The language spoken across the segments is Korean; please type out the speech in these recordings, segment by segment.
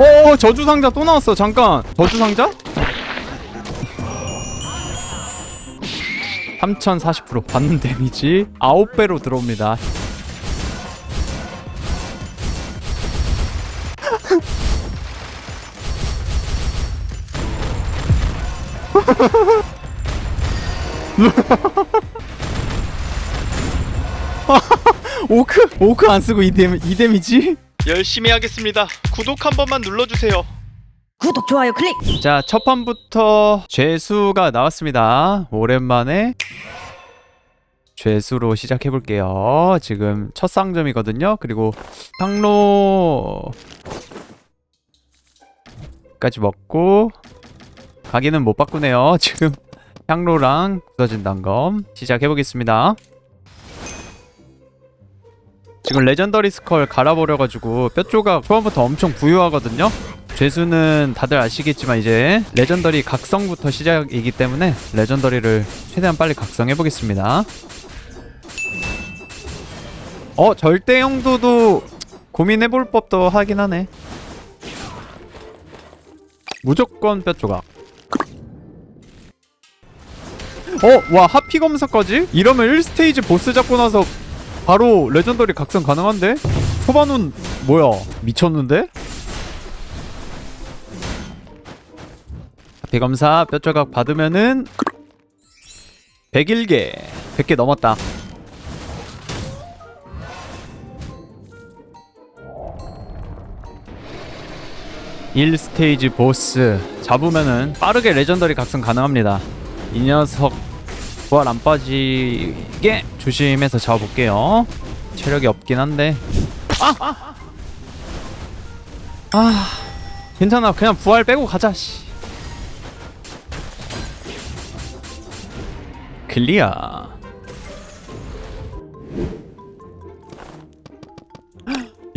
어 저주 상자 또 나왔어 잠깐 저주 상자? 3040% 받는 데미지 9배로 들어옵니다 오크? 오크 안 쓰고 이, 데미, 이 데미지? 열심히 하겠습니다. 구독 한 번만 눌러주세요. 구독 좋아요 클릭 자, 첫 판부터 죄수가 나왔습니다. 오랜만에 죄수로 시작해 볼게요. 지금 첫 상점이거든요. 그리고 향로까지 먹고 가기는 못 바꾸네요. 지금 향로랑 굳어진 단검 시작해 보겠습니다. 지금 레전더리 스컬 갈아버려가지고 뼈 조각 초반부터 엄청 부유하거든요. 죄수는 다들 아시겠지만 이제 레전더리 각성부터 시작이기 때문에 레전더리를 최대한 빨리 각성해 보겠습니다. 어 절대 영도도 고민해 볼 법도 하긴 하네. 무조건 뼈 조각. 어, 와 하피 검사까지? 이러면 1스테이지 보스 잡고 나서 바로 레전더리 각성 가능한데? 초반은 뭐야? 미쳤는데? 하피 검사 뼈 조각 받으면은 101개 100개 넘었다 일 스테이지 보스 잡으면은 빠르게 레전더리 각성 가능합니다 이 녀석 부활 안 빠지게 조심해서 잡아볼게요 체력이 없긴 한데 아! 아! 아 괜찮아 그냥 부활 빼고 가자 씨. 클리어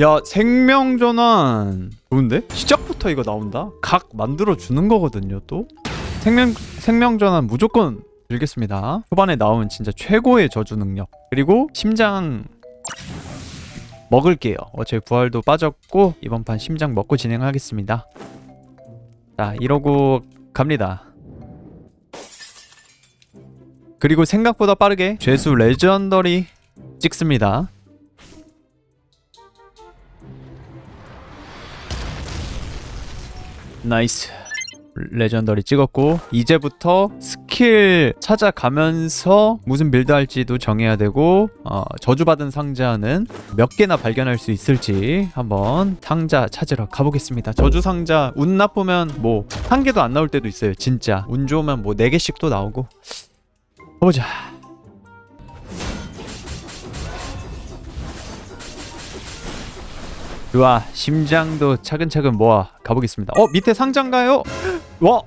야 생명전환 좋은데? 시작부터 이거 나온다? 각 만들어 주는 거거든요 또 생명 생명전환 무조건 들겠습니다. 초반에 나온 진짜 최고의 저주 능력. 그리고 심장 먹을게요. 어차피 부활도 빠졌고 이번 판 심장 먹고 진행하겠습니다. 자 이러고 갑니다. 그리고 생각보다 빠르게 죄수 레전더리 찍습니다. 나이스 레전더리 찍었고 이제부터 스킬 찾아가면서 무슨 빌드 할지도 정해야 되고 어, 저주받은 상자는 몇 개나 발견할 수 있을지 한번 상자 찾으러 가보겠습니다. 저주 상자 운 나쁘면 뭐 한 개도 안 나올 때도 있어요 진짜. 운 좋으면 뭐 네 개씩 또 나오고. 가보자. 좋아 심장도 차근차근 모아 가보겠습니다. 어 밑에 상자인가요? 와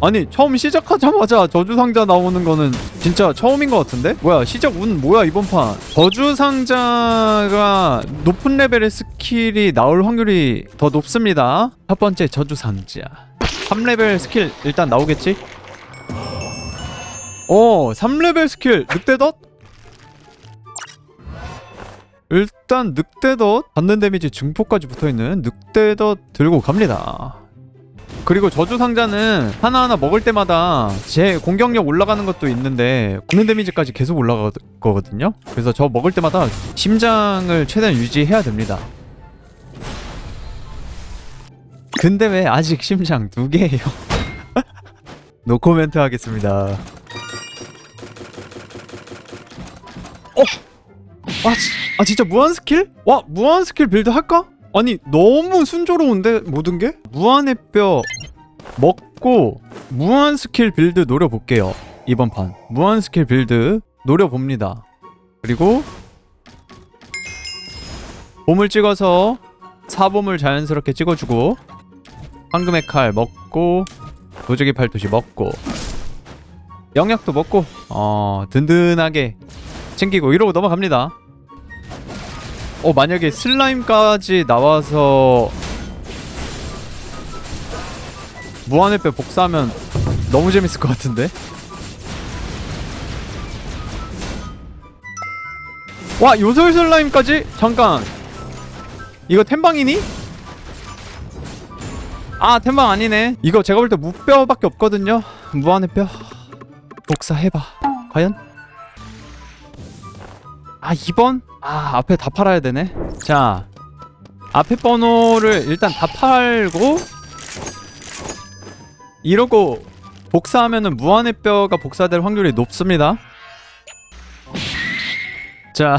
아니 처음 시작하자마자 저주 상자 나오는 거는 진짜 처음인 것 같은데? 뭐야 시작 운 뭐야 이번 판 저주 상자가 높은 레벨의 스킬이 나올 확률이 더 높습니다 첫 번째 저주 상자 3레벨 스킬 일단 나오겠지? 어 3레벨 스킬 늑대덧? 일단 늑대덧 받는 데미지 증폭까지 붙어있는 늑대덧 들고 갑니다 그리고 저주 상자는 하나하나 먹을 때마다 제 공격력 올라가는 것도 있는데 붙는 데미지까지 계속 올라가거든요. 그래서 저 먹을 때마다 심장을 최대한 유지해야 됩니다. 근데 왜 아직 심장 두 개예요? 노코멘트 하겠습니다. 아, 지, 아 진짜 무한 스킬? 와 무한 스킬 빌드 할까? 아니 너무 순조로운데 모든 게? 무한의 뼈 먹고 무한 스킬 빌드 노려볼게요. 이번 판. 무한 스킬 빌드 노려봅니다. 그리고 봄을 찍어서 사봄을 자연스럽게 찍어주고 황금의 칼 먹고 도적의 팔토시 먹고 영약도 먹고 어 든든하게 챙기고 이러고 넘어갑니다 어 만약에 슬라임까지 나와서 무한의 뼈 복사하면 너무 재밌을 것 같은데 와 요술 슬라임까지? 잠깐 이거 템방이니? 아 템방 아니네 이거 제가 볼 때 무뼈밖에 없거든요 무한의 뼈 복사해봐 과연? 아 2번? 아 앞에 다 팔아야 되네. 자 앞에 번호를 일단 다 팔고 이러고 복사하면은 무한의 뼈가 복사될 확률이 높습니다. 자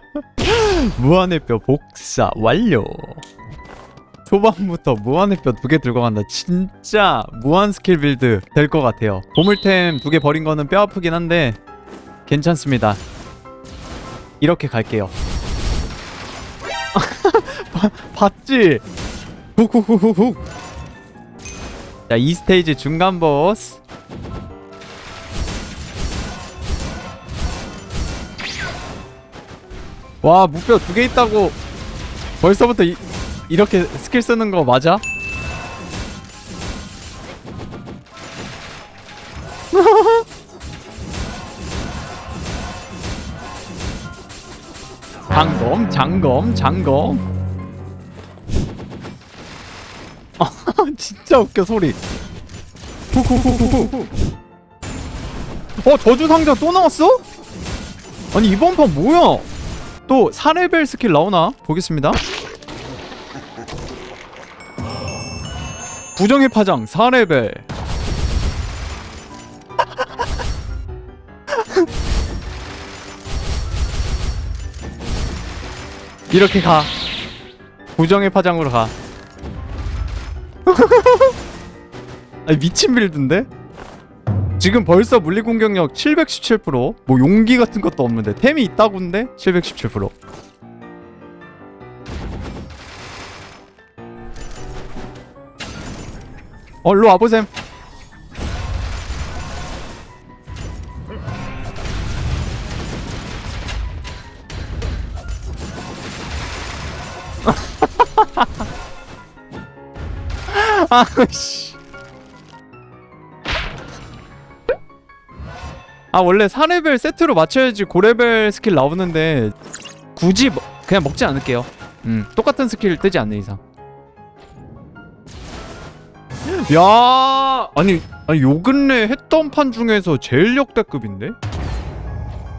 무한의 뼈 복사 완료. 초반부터 무한의 뼈 두 개 들고 간다. 진짜 무한 스킬 빌드 될 것 같아요. 보물템 두 개 버린 거는 뼈 아프긴 한데 괜찮습니다 이렇게 갈게요 봐- 봤지? 훅훅훅훅훅 자, 이 스테이지 중간 보스 와 무뼈 두 개 있다고 벌써부터 이, 이렇게 스킬 쓰는 거 맞아? 장검 장검 장검. 아 진짜 웃겨 소리. 어 저주 상자 또 나왔어? 아니 이번 판 뭐야? 또 4레벨 스킬 나오나? 보겠습니다. 부정의 파장 4레벨 이렇게 가 부정의 파장으로 가 아니 미친 빌드인데? 지금 벌써 물리 공격력 717%뭐 용기 같은 것도 없는데 템이 있다고인데 717% 어, 일로 와보셈. 아, 씨. 아, 원래 4레벨 세트로 맞춰야지 고레벨 스킬 나오는데 굳이 먹- 그냥 먹지 않을게요. 음, 똑같은 스킬 뜨지 않는 이상. 야 아니 아니 요 근래 했던 판 중에서 제일 역대급인데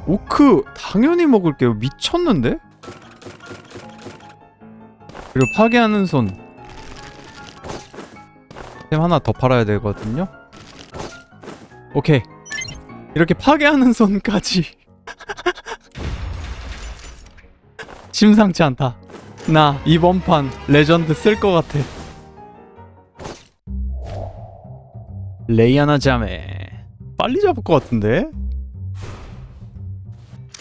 오크 당연히 먹을게요 미쳤는데 그리고 파괴하는 손 템 하나 더 팔아야 되거든요? 오케이. 이렇게 파괴하는 손까지. 심상치 않다. 나 이번 판 레전드 쓸 것 같아. 레이아나 자메 빨리 잡을 것 같은데?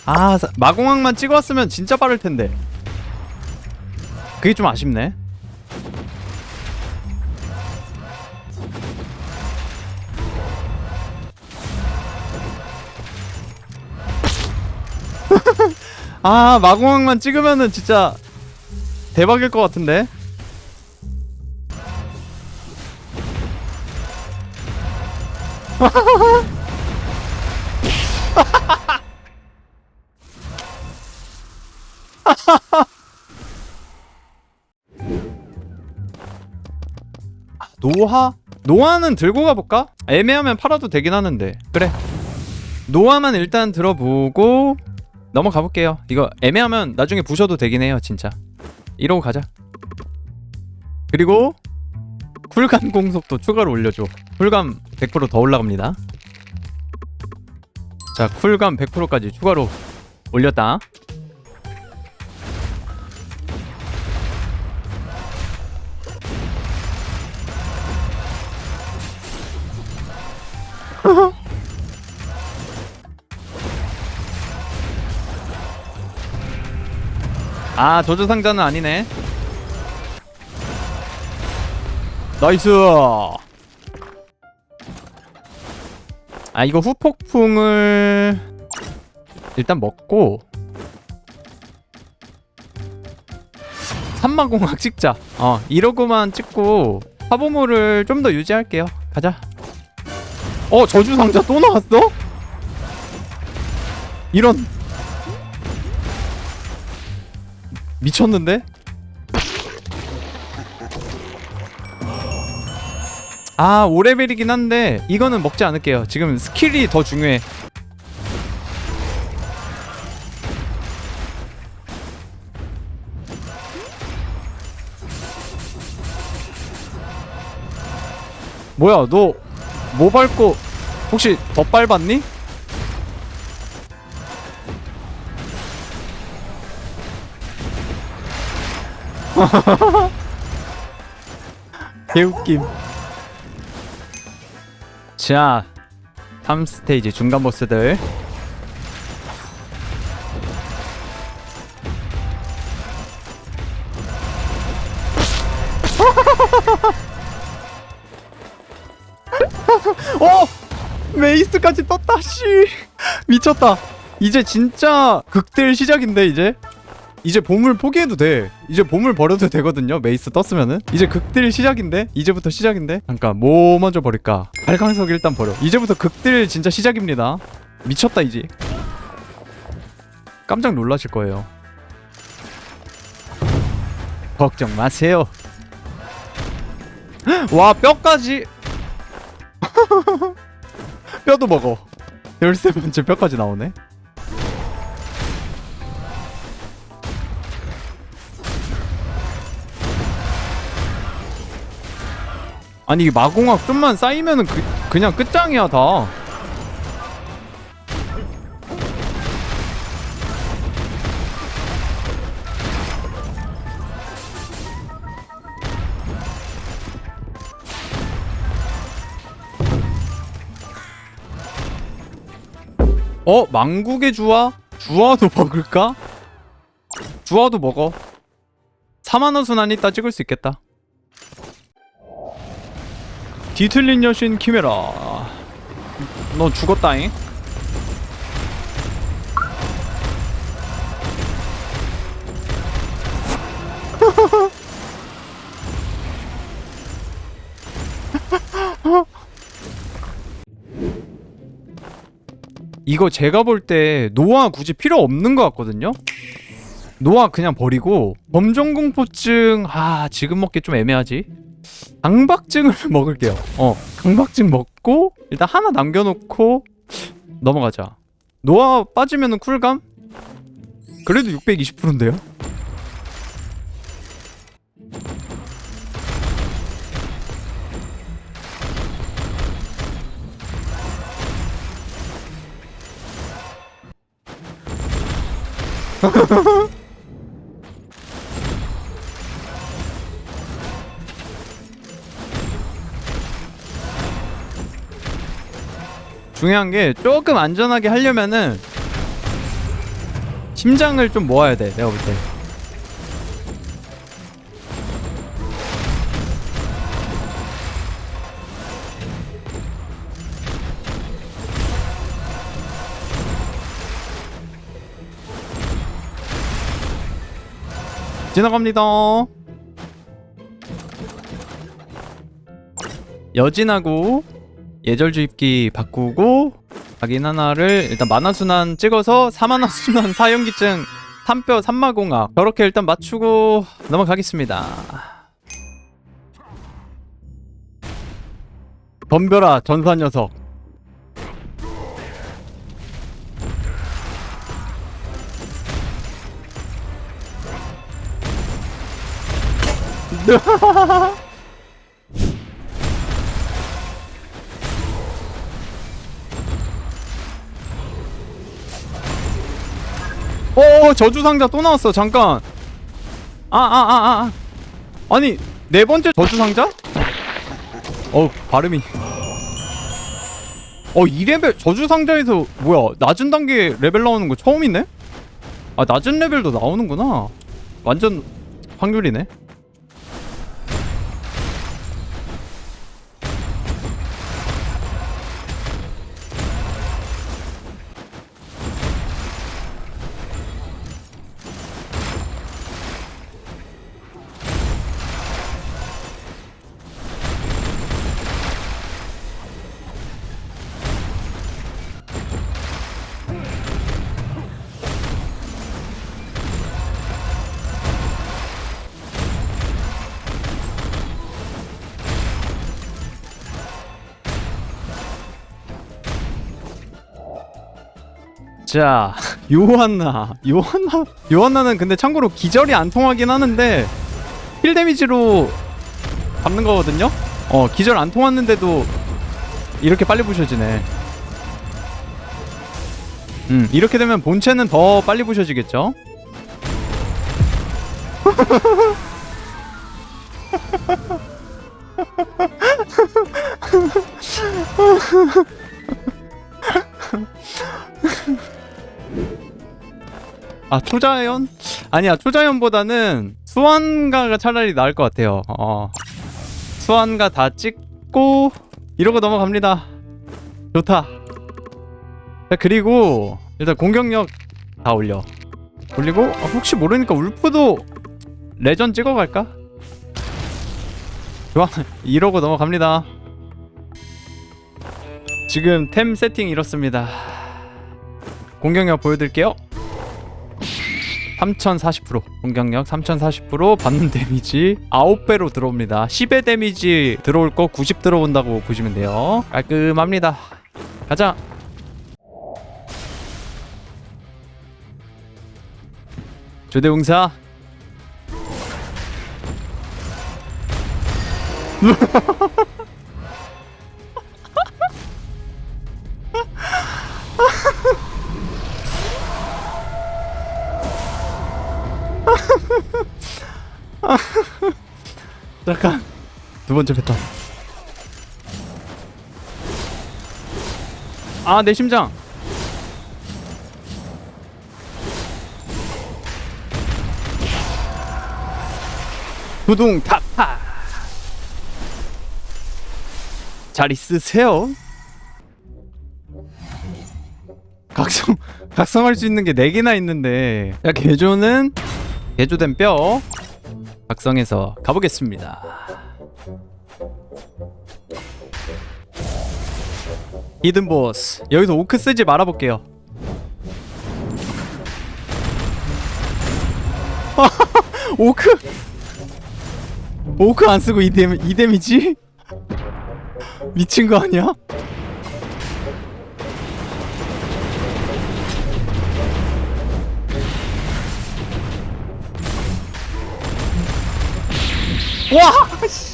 아 사- 마공항만 찍어왔으면 진짜 빠를 텐데. 그게 좀 아쉽네 아 마공항만 찍으면은 진짜 대박일 것 같은데 노화? 노화는 들고 가볼까? 애매하면 팔아도 되긴 하는데 그래 노화만 일단 들어보고 넘어가 볼게요. 이거 애매하면 나중에 부셔도 되긴 해요 진짜. 이러고 가자. 그리고 쿨감 공속도 추가로 올려줘. 쿨감 100%더 올라갑니다. 자 쿨감 100%까지 추가로 올렸다 아 저주 상자는 아니네. 나이스. 아 이거 후폭풍을 일단 먹고 산마공학 찍자. 어 이러고만 찍고 화보물을 좀 더 유지할게요. 가자. 어 저주 상자 또 나왔어? 이런 미쳤는데? 아 5레벨이긴 한데 이거는 먹지 않을게요 지금 스킬이 더 중요해 뭐야 너 뭐 밟고 혹시 더 밟았니? 개웃김. 자 3스테이지 중간 보스들. 어! 메이스까지 떴다 씨. 미쳤다. 이제 진짜 극딜 시작인데 이제 이제 보물 포기해도 돼. 이제 보물 버려도 되거든요. 메이스 떴으면은. 이제 극딜 시작인데? 이제부터 시작인데? 잠깐 뭐 먼저 버릴까? 발광석 일단 버려. 이제부터 극딜 진짜 시작입니다. 미쳤다 이제. 깜짝 놀라실 거예요. 걱정 마세요. 와 뼈까지. 뼈도 먹어. 열세 번째 뼈까지 나오네 아니 이 마공학 좀만 쌓이면은 그, 그냥 끝장이야 다 어? 망국의 주화? 주화도 먹을까? 주화도 먹어 4만원 순환 이따 찍을 수 있겠다 뒤틀린 여신 키메라. 너 죽었다잉? 이거 제가 볼 때 노아 굳이 필요 없는 것 같거든요? 노아 그냥 버리고 범종공포증 아 지금 먹기 좀 애매하지 강박증을 먹을게요. 어, 강박증 먹고 일단 하나 남겨놓고 넘어가자. 노아 빠지면은 쿨감? 그래도 620%인데요? 중요한 게 조금 안전하게 하려면은 심장을 좀 모아야 돼. 내가 볼 때. 지나갑니다. 여진하고 예절 주입기 바꾸고 각인 하나를 일단 만화 순환 찍어서 4만화 순환 사용기증 3뼈 3마공학. 저렇게 일단 맞추고 넘어가겠습니다. 덤벼라 전사 녀석 어 저주 상자 또 나왔어. 잠깐. 아아 아 아. 아, 니 네 번째 저주 상자? 어 발음이. 어 2레벨 저주 상자에서 뭐야? 낮은 단계 레벨 나오는 거 처음이네? 아 낮은 레벨도 나오는구나. 완전 확률이네 자 요한나 요한나 요한나는 근데 참고로 기절이 안 통하긴 하는데 힐 데미지로 잡는 거거든요? 어 기절 안 통했는데도 이렇게 빨리 부셔지네. 음 이렇게 되면 본체는 더 빨리 부셔지겠죠 아 초자연? 아니야 초자연보다는 수완가가 차라리 나을 것 같아요. 어. 수완가 다 찍고 이러고 넘어갑니다. 좋다. 자 그리고 일단 공격력 다 올려. 올리고 어, 혹시 모르니까 울프도 레전 찍어갈까? 좋아. 이러고 넘어갑니다. 지금 템 세팅 이렇습니다. 공격력 보여드릴게요 3040% 공격력 3040% 받는 데미지 9배로 들어옵니다. 10의 데미지 들어올 거 90 들어온다고 보시면 돼요. 깔끔합니다. 가자! 조대웅사 두 번째 패턴. 아 내 심장. 두둥 타파 잘 있으세요? 각성 각성할 수 있는 게 4개나 있는데. 야 개조는 개조된 뼈. 각성해서 가보겠습니다. 히든 보스 여기서 오크 쓰지 말아볼게요. 오크 오크 안 쓰고 이 데미 이 데미지 미친 거 아니야? 와!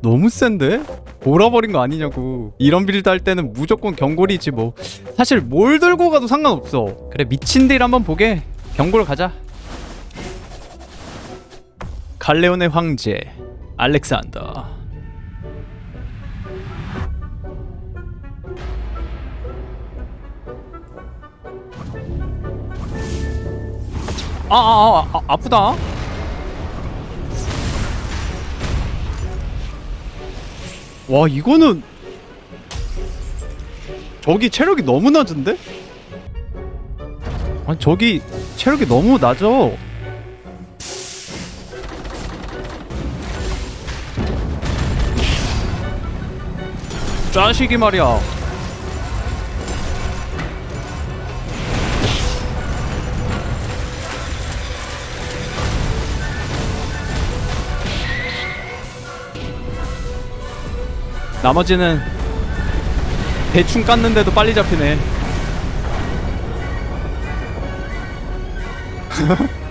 너무 센데? 몰아버린 거 아니냐고. 이런 빌드 할 때는 무조건 경골이지 뭐. 사실 뭘 들고 가도 상관없어. 그래 미친 딜 한번 보게. 경골 가자. 갈레온의 황제 알렉산더. 아, 아, 아, 아 아프다. 와, 이거는 저기 체력이 너무 낮은데? 아니, 저기 체력이 너무 낮어. 자식이 말이야. 나머지는 대충 깠는데도 빨리 잡히네.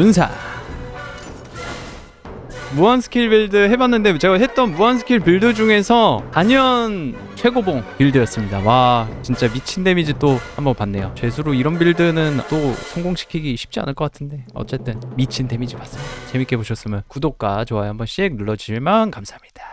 은사 무한 스킬 빌드 해봤는데 제가 했던 무한 스킬 빌드 중에서 단연 최고봉 빌드였습니다. 와 진짜 미친 데미지 또 한번 봤네요. 죄수로 이런 빌드는 또 성공시키기 쉽지 않을 것 같은데 어쨌든 미친 데미지 봤습니다. 재밌게 보셨으면 구독과 좋아요 한 번씩 눌러주시면 감사합니다.